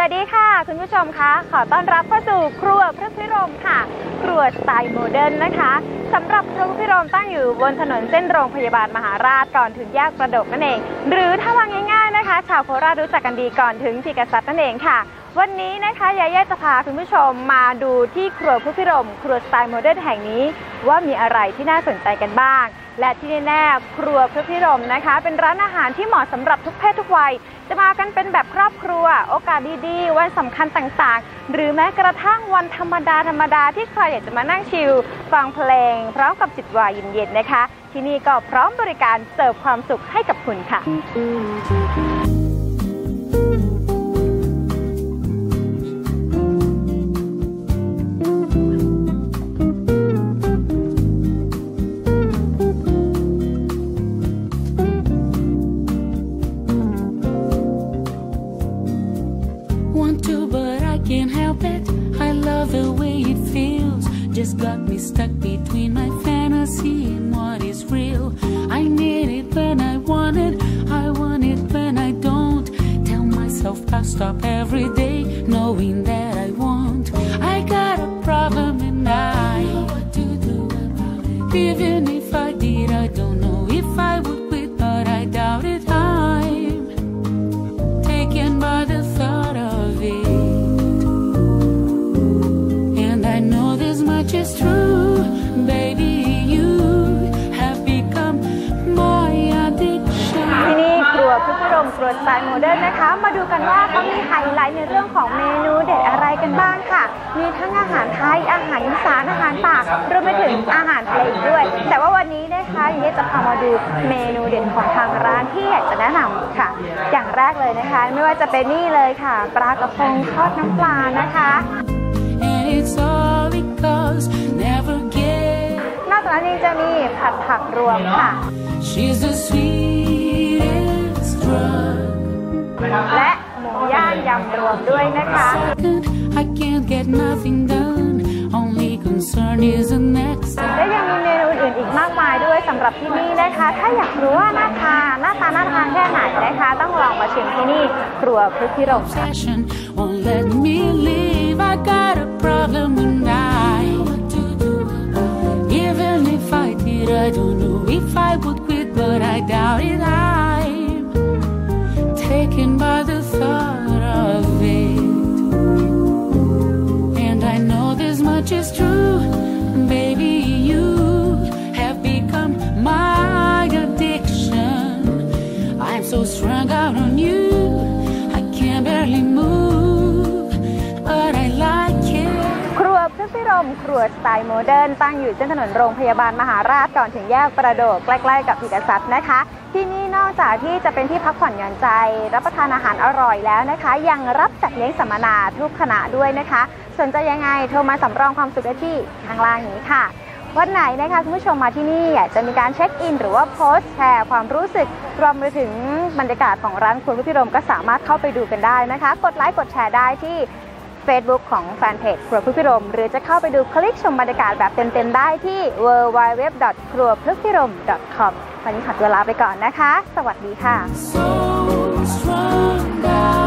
วัสดีค่ะ คุณผู้ชมคะ ขอต้อนรับเข้าสู่ครัวพระพิรมค่ะ ครัวสไตล์โมเดิร์นนะคะสำหรับครัวพระพิรมตั้งอยู่บนถนนเส้นโรงพยาบาลมหาราชก่อนถึงแยกประดกนั่นเอง หรือถ้าว่าง่ายๆนะคะ ชาวโคราชรู้จักกันดีก่อนถึงทีกษัตริย์นั่นเองค่ะ วันนี้นะคะยาย่าจะพาคุณผู้ชมมาดูที่ครัวพระพิรม ครัวสไตล์โมเดิร์นแห่งนี้ ว่ามีอะไรที่น่าสนใจกันบ้าง และที่แน่ๆครัวพระพิรมนะคะ เป็นร้านอาหารที่เหมาะสำหรับทุกเพศทุกวัย จะมากันเป็นแบบครอบครัว โอกาสดีๆ วันสำคัญต่างๆ หรือแม้กระทั่งวันธรรมดาธรรมดาที่ใครอยากจะมานั่งชิลฟังเพลง พร้อมกับจิตวายเย็นๆนะคะ ที่นี่ก็พร้อมบริการเสิร์ฟความสุขให้กับคุณค่ะ can't help it. I love the way it feels. Just got me stuck between my fantasy and what is real. I need it when I want it. I want it when I don't. Tell myself I'll stop every day, knowing that I won't. I got a problem and I know what to do about it. Even if I did, I don't know กันว่าเขามีไฮไลท์ในเรื่องของเมนูเด็ดอะไรกันบ้างค่ะ มีทั้งอาหารไทย อาหารอีสาน อาหารป่ารวมไปถึงอาหารทะเลอีกด้วย แต่ว่าวันนี้นะคะยินดีจะพามาดูเมนูเด็ดของทางร้านที่อยากจะแนะนำค่ะ อย่างแรกเลยนะคะ ไม่ว่าจะเป็นนี่เลยค่ะ ปลากระพงทอดน้ำปลานะคะ And it's all because never get. นอกจากนั้นยังจะมีผัดผักรวมค่ะ She's the sweetest drug. และหมู ย่างยำรวมด้วยนะคะ Second, I can't get nothing done. Only concern is the next. และยังมีเมนูอื่นอีกมากมายด้วยสำหรับที่นี่นะคะ ถ้าอยากรู้ว่าหน้าทานหน้าตาน่าทานแค่ไหนนะคะ ต้องลองมาชิมที่นี่ครัวพฤติรมค่ะ obsession won't let me leave. I got a problem and I even if I did, I don't know if I would quit, but I doubt it. I'm มครัวสไตล์โมเดิร์นตั้งอยู่เส้นถนนโรงพยาบาลมหาราชก่อนถึงแยกประโดดใกล้ๆกับอีกษัตริย์นะคะ ที่นี่นอกจากที่จะเป็นที่พักผ่อนหย่อนใจ รับประทานอาหารอร่อยแล้วนะคะ ยังรับจัดเลี้ยงสัมมนาทุกคณะด้วยนะคะ สนใจยังไงโทรมาสำรองความสุขได้ที่ทางล่างนี้ค่ะวันไหนนะคะคุณผู้ชมมาที่นี่อยากจะมีการเช็คอิน หรือว่าโพสต์แชร์ความรู้สึก รวมไปถึงบรรยากาศของร้านคุณพิรมก็สามารถเข้าไปดูกันได้นะคะ กดไลค์กดแชร์ได้ที่ Facebook ของแฟนเพจครัวพฤกพิรม หรือจะเข้าไปดูคลิกชมบรรยากาศแบบเต็มๆได้ที่ w w w ครัวพฤกพิรม .com วันนี้ขอตัวลาไปก่อนนะคะ สวัสดีค่ะ So